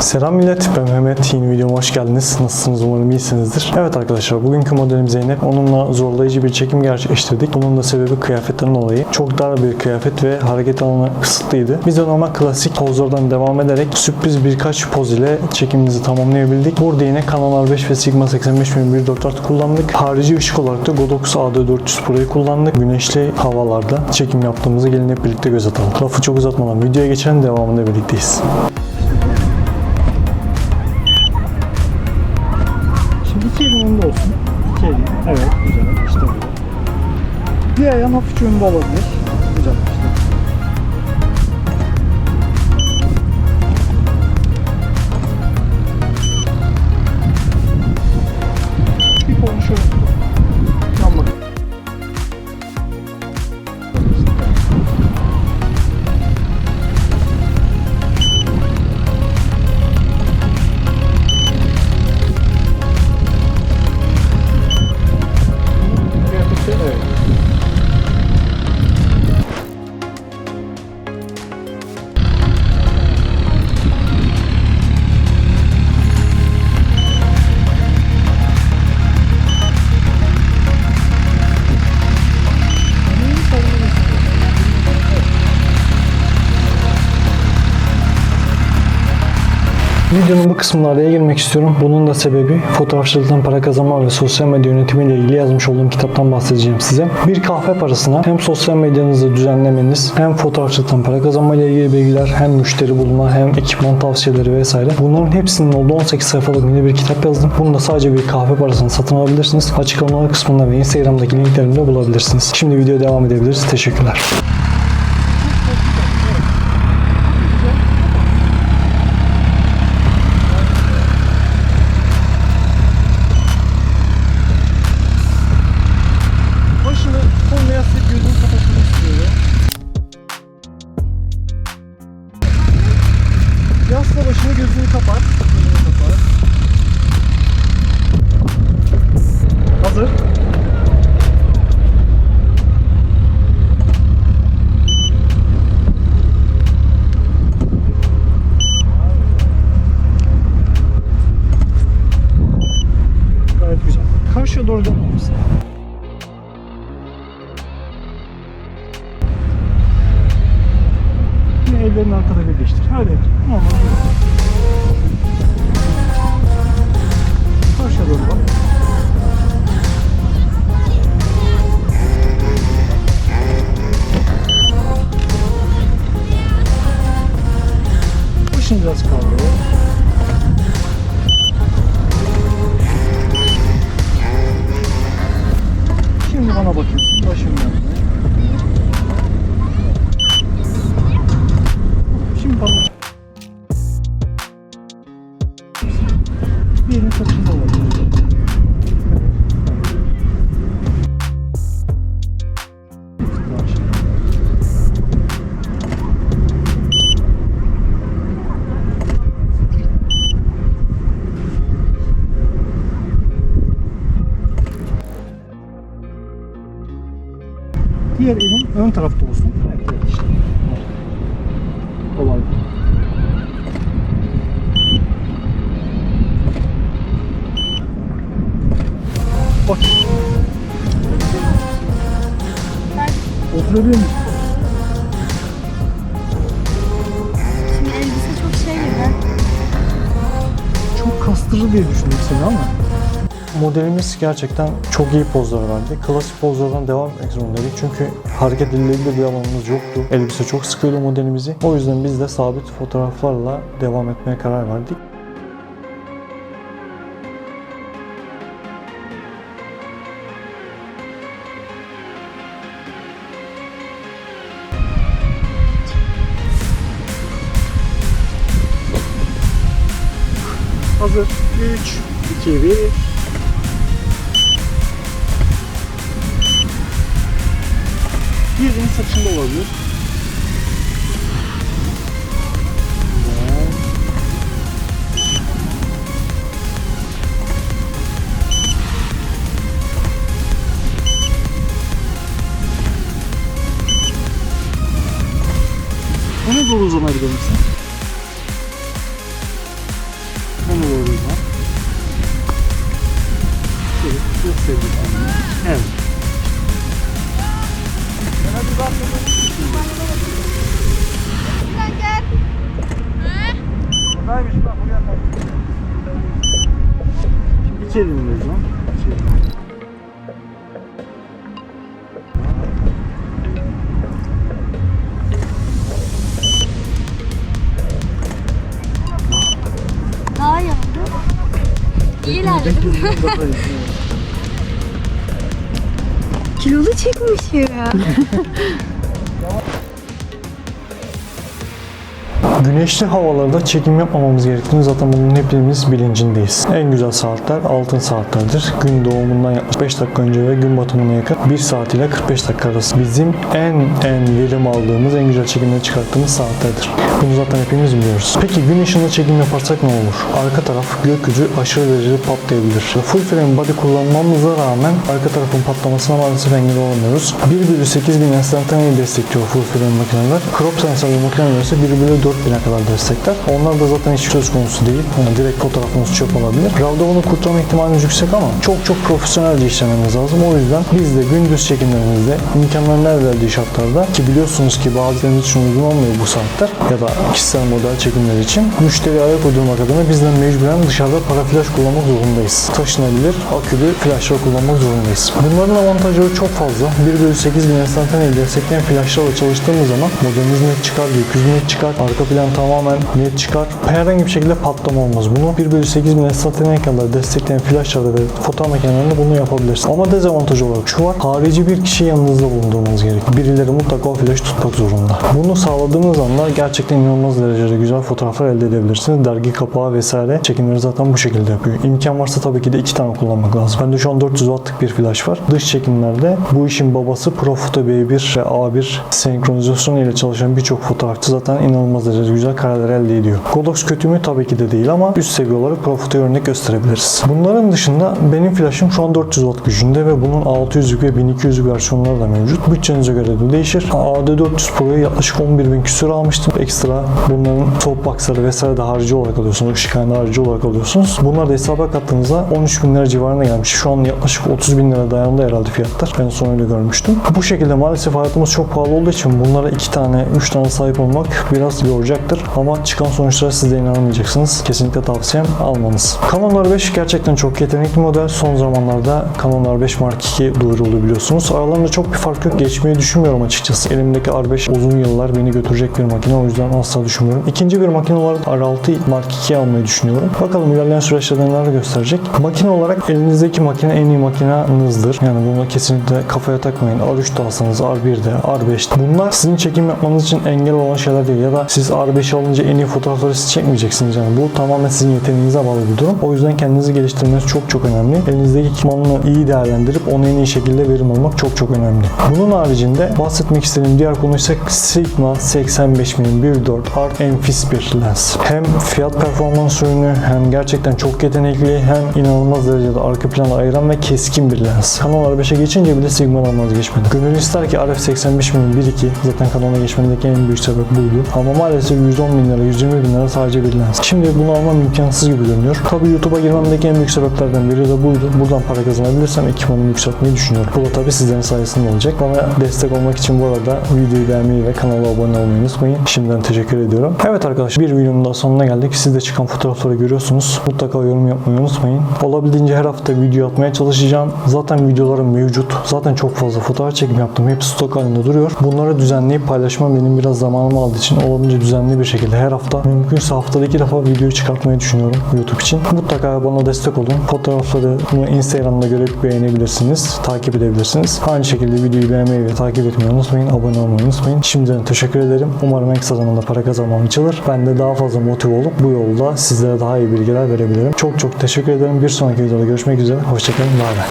Selam millet, ben Mehmet. Yeni videoma hoş geldiniz. Nasılsınız? Umarım iyisinizdir. Evet arkadaşlar, bugünkü modelim Zeynep. Onunla zorlayıcı bir çekim gerçekleştirdik. Bunun da sebebi kıyafetlerin olayı. Çok dar bir kıyafet ve hareket alanı kısıtlıydı. Biz de normal klasik pozlardan devam ederek sürpriz birkaç poz ile çekimimizi tamamlayabildik. Burada yine Canon R5 ve Sigma 85mm 4 kullandık. Harici ışık olarak da Godox AD400 Pro'yu kullandık. Güneşli havalarda çekim yaptığımızı gelin hep birlikte göz atalım. Lafı çok uzatmadan videoya geçelim, devamında birlikteyiz. Evet güzel. İşte böyle. Bir ayağın hafifçe önünde olabilir. Güzel işte. Videonun bu kısmında araya girmek istiyorum. Bunun da sebebi fotoğrafçılıktan para kazanma ve sosyal medya yönetimiyle ilgili yazmış olduğum kitaptan bahsedeceğim size. Bir kahve parasına hem sosyal medyanızı düzenlemeniz hem fotoğrafçılıktan para kazanma ile ilgili bilgiler hem müşteri bulma hem ekipman tavsiyeleri vesaire. Bunların hepsinin olduğu 18 sayfalık mini bir kitap yazdım. Bunu da sadece bir kahve parasına satın alabilirsiniz. Açıklamalar kısmında ve Instagram'daki linklerimde bulabilirsiniz. Şimdi videoya devam edebiliriz. Teşekkürler. Ellerini arkada birleştir. Hadi. Normal. Karşıya doğru bak. Başını biraz kaldır. Şimdi bana bakıyorsun. Başım yanına. Diğer elin ön tarafta olsun. Evet, işte. Olay. bu. Bak. Oturabiliyor musun? Şimdi elbise çok şey gibi. Çok kastırır diye düşündüm seni ama. Modelimiz gerçekten çok iyi pozlar verdi. Klasik pozlardan devam etmek zorundaydık. Çünkü hareket edilebilir bir alanımız yoktu. Elbise çok sıkıyordu modelimizi. O yüzden biz de sabit fotoğraflarla devam etmeye karar verdik. Hazır. 3, 2, 1. Birinin saçında olabilir. Güzel. Öne doğru uzanabilir misin? Elimdeyiz lan. Daha oldu. İyi ilerledim. Kilolu çekmiş ya. Güneşli havalarda çekim yapmamamız gerektiğini zaten bunun hepimiz bilincindeyiz. En güzel saatler altın saatlerdir. Gün doğumundan yaklaşık 5 dakika önce ve gün batımına yakın 1 saat ile 45 dakika arası bizim en en verim aldığımız, en güzel çekimleri çıkarttığımız saatlerdir. Bunu zaten hepimiz biliyoruz. Peki gün ışığında çekim yaparsak ne olur? Arka taraf gökyüzü aşırı derecede patlayabilir. Full frame body kullanmamıza rağmen arka tarafın patlamasına maalesef engel olamıyoruz. 1 bölü 8000 enstantaneyi destekliyor full frame makineler. Crop sensörlü makineler ise 1 bölü 4000'e kadar destekler. Onlar da zaten hiç söz konusu değil. Yani direkt fotoğrafınız çöp olabilir. RAW'da bunu kurtarma ihtimaliniz yüksek ama çok çok profesyonelce işlemeniz lazım. O yüzden biz de gündüz çekimlerimizde imkanların el verdiği şartlarda ki biliyorsunuz ki bazılarınız için uygun olmuyor bu saatler ya da kişisel model çekimler için müşteri ayak uydurmak adına bizden mecburen dışarıda para flash kullanmak zorundayız. Taşınabilir akülü flashlar kullanmak zorundayız. Bunların avantajları çok fazla. 1 bölü 8000 enstantaneyi destekleyen flashlarla çalıştığımız zaman modeliniz net çıkar, gökyüzü net çıkar, arka plan tamamen net çıkar. Herhangi bir şekilde patlama olmaz. Bunu 1 bölü 8000 enstantaneye kadar destekleyen flashlarda ve fotoğraf makinelerinde bunu yapabilirsiniz. Ama dezavantaj olarak şu var. Harici bir kişi yanınızda bulundurmanız gerekiyor. Birileri mutlaka o flash tutmak zorunda. Bunu sağladığınız anda gerçekten inanılmaz derecede güzel fotoğraflar elde edebilirsiniz. Dergi kapağı vesaire çekimleri zaten bu şekilde yapıyor. İmkan varsa tabii ki de iki tane kullanmak lazım. Bende şu an 400 wattlık bir flash var. Dış çekimlerde bu işin babası Profoto B1 ve A1 senkronizasyonu ile çalışan birçok fotoğrafçı zaten inanılmaz derecede güzel kareler elde ediyor. Godox kötü mü? Tabii ki de değil ama üst seviye olarak Profoto'ya örnek gösterebiliriz. Bunların dışında benim flashım şu an 400 watt gücünde ve bunun 600'lük ve 1200'lük versiyonları da mevcut. Bütçenize göre de değişir. AD400 Pro'yu yaklaşık 11.000 küsur almıştım. Ekstra bunların softboxları vesaire de harici olarak alıyorsunuz. Işık kaynağı harici olarak alıyorsunuz. Bunlar da hesaba kattığınızda 13 bin lira civarına gelmiş. Şu an yaklaşık 30 bin lira dayandı herhalde fiyatlar. Ben son öyle görmüştüm. Bu şekilde maalesef hayatımız çok pahalı olduğu için bunlara 2 tane, 3 tane sahip olmak biraz yoracaktır. Ama çıkan sonuçlara siz de inanamayacaksınız. Kesinlikle tavsiyem almanız. Canon R5 gerçekten çok yetenekli model. Son zamanlarda Canon R5 Mark II duyuruldu biliyorsunuz. Aralarında çok bir fark yok. Geçmeyi düşünmüyorum açıkçası. Elimdeki R5 uzun yıllar beni götürecek bir makine. O yüzden asla düşünmüyorum. İkinci bir makine olarak R6 Mark II almayı düşünüyorum. Bakalım ilerleyen süreçte neler gösterecek. Makine olarak elinizdeki makine en iyi makinenizdir. Yani bunu kesinlikle kafaya takmayın. R3 de alsanız R1'de, R5'te. Bunlar sizin çekim yapmanız için engel olan şeyler değil. Ya da siz R5 alınca en iyi fotoğrafları siz çekmeyeceksiniz. Yani bu tamamen sizin yeteneğinize bağlı bir durum. O yüzden kendinizi geliştirmeniz çok çok önemli. Elinizdeki ekipmanını iyi değerlendirip onu en iyi şekilde verim almak çok çok önemli. Bunun haricinde bahsetmek istediğim diğer konu ise Sigma 85 mm 1.4 Art enfis bir lens. Hem fiyat performans ürünü hem gerçekten çok yetenekli hem inanılmaz derecede arka planı ayıran ve keskin bir lens. Canon R5'e geçince bile Sigma'dan vazgeçmedi. Gönül ister ki RF 85 mm 1.2 zaten Canon'a geçmemdeki en büyük sebep buydu. Ama maalesef 110 bin lira, 120 bin lira sadece bir lens. Şimdi bunu almam imkansız gibi görünüyor. Tabii YouTube'a girmemdeki en büyük sebeplerden biri de buydu. Buradan para kazanabilirsem ekipmanımı yükseltmeyi düşünüyorum. Bu da tabii sizlerin sayesinde olacak. Bana destek olmak için bu arada videoyu beğenmeyi ve kanala abone olmayı unutmayın. Şimdiden teşekkür ediyorum. Evet arkadaşlar bir videonun daha sonuna geldik. Siz de çıkan fotoğrafları görüyorsunuz. Mutlaka yorum yapmayı unutmayın. Olabildiğince her hafta video atmaya çalışacağım. Zaten videolarım mevcut. Zaten çok fazla fotoğraf çekim yaptım. Hepsi stok halinde duruyor. Bunları düzenleyip paylaşmam benim biraz zamanımı aldığı için olabildiğince düzenli bir şekilde her hafta mümkünse haftada iki defa video çıkartmayı düşünüyorum YouTube için. Mutlaka bana destek olun. Fotoğrafları Instagram'da görüp beğenebilirsiniz. Takip edebilirsiniz. Aynı şekilde videoyu beğenmeyi ve takip etmeyi unutmayın. Abone olmayı unutmayın. Şimdiden teşekkür ederim. Umarım en kısa zamanda para kazanmam açılır. Ben de daha fazla motive olup bu yolda sizlere daha iyi bilgiler verebilirim. Çok çok teşekkür ederim. Bir sonraki videoda görüşmek üzere. Hoşçakalın. Bay bay.